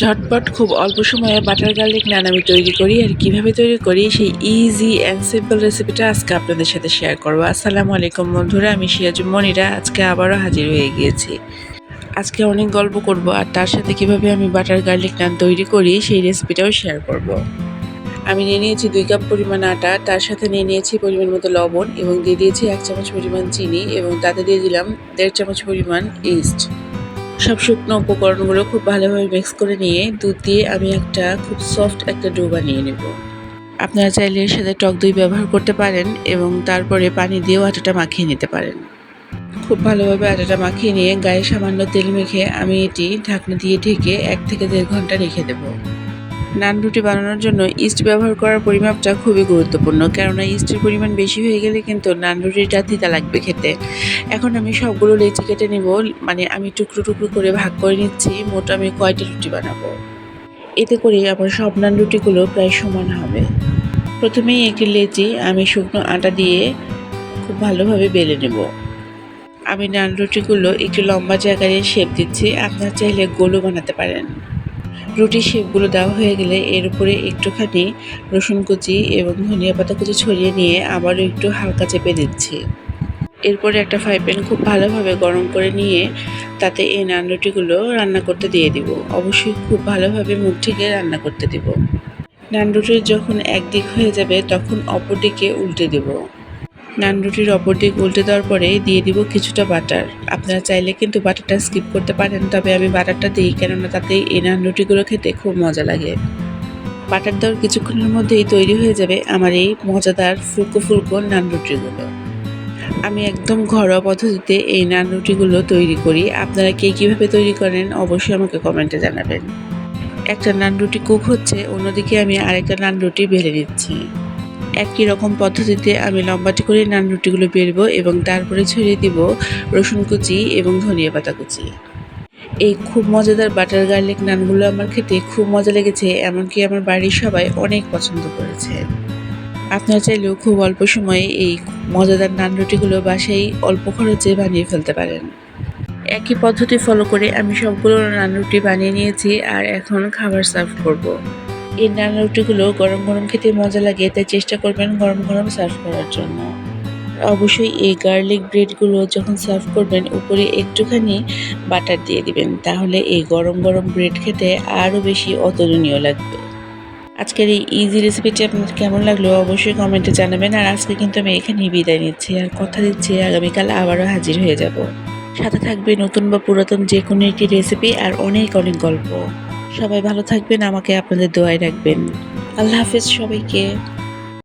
ঝটপট খুব অল্প সময়ে বাটার গার্লিক নান আমি তৈরি করি আর কীভাবে তৈরি করি, সেই ইজি অ্যান্ড সিম্পল রেসিপিটা আজকে আপনাদের সাথে শেয়ার করব। আসসালামু আলাইকুম বন্ধুরা, আমি সিরাজুম মনিরা, আজকে আবারও হাজির হয়ে গিয়েছি। আজকে অনেক গল্প করব আর তার সাথে কীভাবে আমি বাটার গার্লিক নান তৈরি করি, সেই রেসিপিটাও শেয়ার করব। আমি নিয়ে নিয়েছি দুই কাপ পরিমাণ আটা, তার সাথে নিয়ে নিয়েছি পরিমাণ মতো লবণ এবং দিয়ে দিয়েছি এক চামচ পরিমাণ চিনি এবং তাতে দিয়ে দিলাম দেড় চামচ পরিমাণ ইস্ট সব শুকনো উপকরণগুলো খুব ভালোভাবে মিক্স করে নিয়ে দুধ দিয়ে আমি একটা খুব সফট একটা ডো বানিয়ে নেব। আপনারা চাইলে এর সাথে টক দই ব্যবহার করতে পারেন এবং তারপরে পানি দিয়েও আটাটা মাখিয়ে নিতে পারেন। খুব ভালোভাবে আটাটা মাখিয়ে নিয়ে গায়ে সামান্য তেল মেখে আমি এটি ঢাকনা দিয়ে ঢেকে এক থেকে দেড় ঘণ্টা রেখে দেব। নান রুটি বানানোর জন্য ইস্ট ব্যবহার করার পরিমাপটা খুবই গুরুত্বপূর্ণ, কেননা ইস্টের পরিমাণ বেশি হয়ে গেলে কিন্তু নান রুটিটা তিতা লাগবে খেতে। এখন আমি সবগুলো লেচি কেটে নেব মানে আমি টুকরো টুকরো করে ভাগ করে নিচ্ছি, মোট আমি কয়টা রুটি বানাবো। এতে করে আমার সব নান রুটিগুলো প্রায় সমান হবে। প্রথমেই একটি লেচি আমি শুকনো আটা দিয়ে খুব ভালোভাবে বেলে নেব। আমি নান রুটিগুলো একটু লম্বা জায়গায় শেপ দিচ্ছি, আপনার চাইলে গোলও বানাতে পারেন। রুটির শেপগুলো দেওয়া হয়ে গেলে এর উপরে একটুখানি রসুন কুচি এবং ধনিয়া পাতা কুচি ছড়িয়ে নিয়ে আবারও একটু হালকা চেপে দিচ্ছি। এরপরে একটা ফ্রাই প্যান খুব ভালোভাবে গরম করে নিয়ে তাতে এই নান রুটিগুলো রান্না করতে দিয়ে দিব। অবশ্যই খুব ভালোভাবে মুখ থেকে রান্না করতে দিব। নান রুটির যখন একদিক হয়ে যাবে তখন অপর দিকে উল্টে দেব। নান রুটির অপর দিক উল্টে দেওয়ার পরে দিয়ে দিব কিছুটা বাটার। আপনারা চাইলে কিন্তু বাটারটা স্কিপ করতে পারেন, তবে আমি বাটারটা দিই, কেননা তাতে এই নান রুটিগুলো খেতে খুব মজা লাগে। বাটার দেওয়ার কিছুক্ষণের মধ্যেই তৈরি হয়ে যাবে আমার এই মজাদার ফুলকো ফুলকো নান রুটিগুলো। আমি একদম ঘরোয়া পদ্ধতিতে এই নান রুটিগুলো তৈরি করি। আপনারা কে কীভাবে তৈরি করেন অবশ্যই আমাকে কমেন্টে জানাবেন। একটা নান রুটি কুক হচ্ছে, অন্যদিকে আমি আরেকটা নান রুটি বেলে নিচ্ছি। একই রকম পদ্ধতিতে আমি লম্বাটি করে নান রুটিগুলো বেরবো এবং তারপরে ছড়িয়ে দিব রসুন কুচি এবং ধনিয়া পাতা কুচি। এই খুব মজাদার বাটার গার্লিক নানগুলো আমার খেতে খুব মজা লেগেছে, এমনকি আমার বাড়ির সবাই অনেক পছন্দ করেছে। আপনারা চাইলেও খুব অল্প সময়ে এই মজাদার নান রুটিগুলো বাসায় অল্প খরচে বানিয়ে ফেলতে পারেন। একই পদ্ধতি ফলো করে আমি সবগুলো নান রুটি বানিয়ে নিয়েছি আর এখন খাবার সার্ভ করব। এই নান রুটিগুলো গরম গরম খেতে মজা লাগে, তাই চেষ্টা করবেন গরম গরম সার্ভ করার জন্য। অবশ্যই এই গার্লিক ব্রেডগুলো যখন সার্ভ করবেন, উপরে একটুখানি বাটার দিয়ে দিবেন, তাহলে এই গরম গরম ব্রেড খেতে আরও বেশি অতুলনীয় লাগবে। আজকের এই ইজি রেসিপিটি আপনার কেমন লাগল অবশ্যই কমেন্টে জানাবেন, আর আজকে কিন্তু আমি এখানেই বিদায় নিচ্ছি, আর কথা দিচ্ছি আগামীকাল আবারও হাজির হয়ে যাব। সাথে থাকবে নতুন বা পুরাতন যে কোনো একটি রেসিপি আর অনেক অনেক গল্প। সবাই ভালো থাকবেন আমাকে আপনাদের দোয়ায় রাখবেন। আল্লাহ হাফেজ সবাইকে।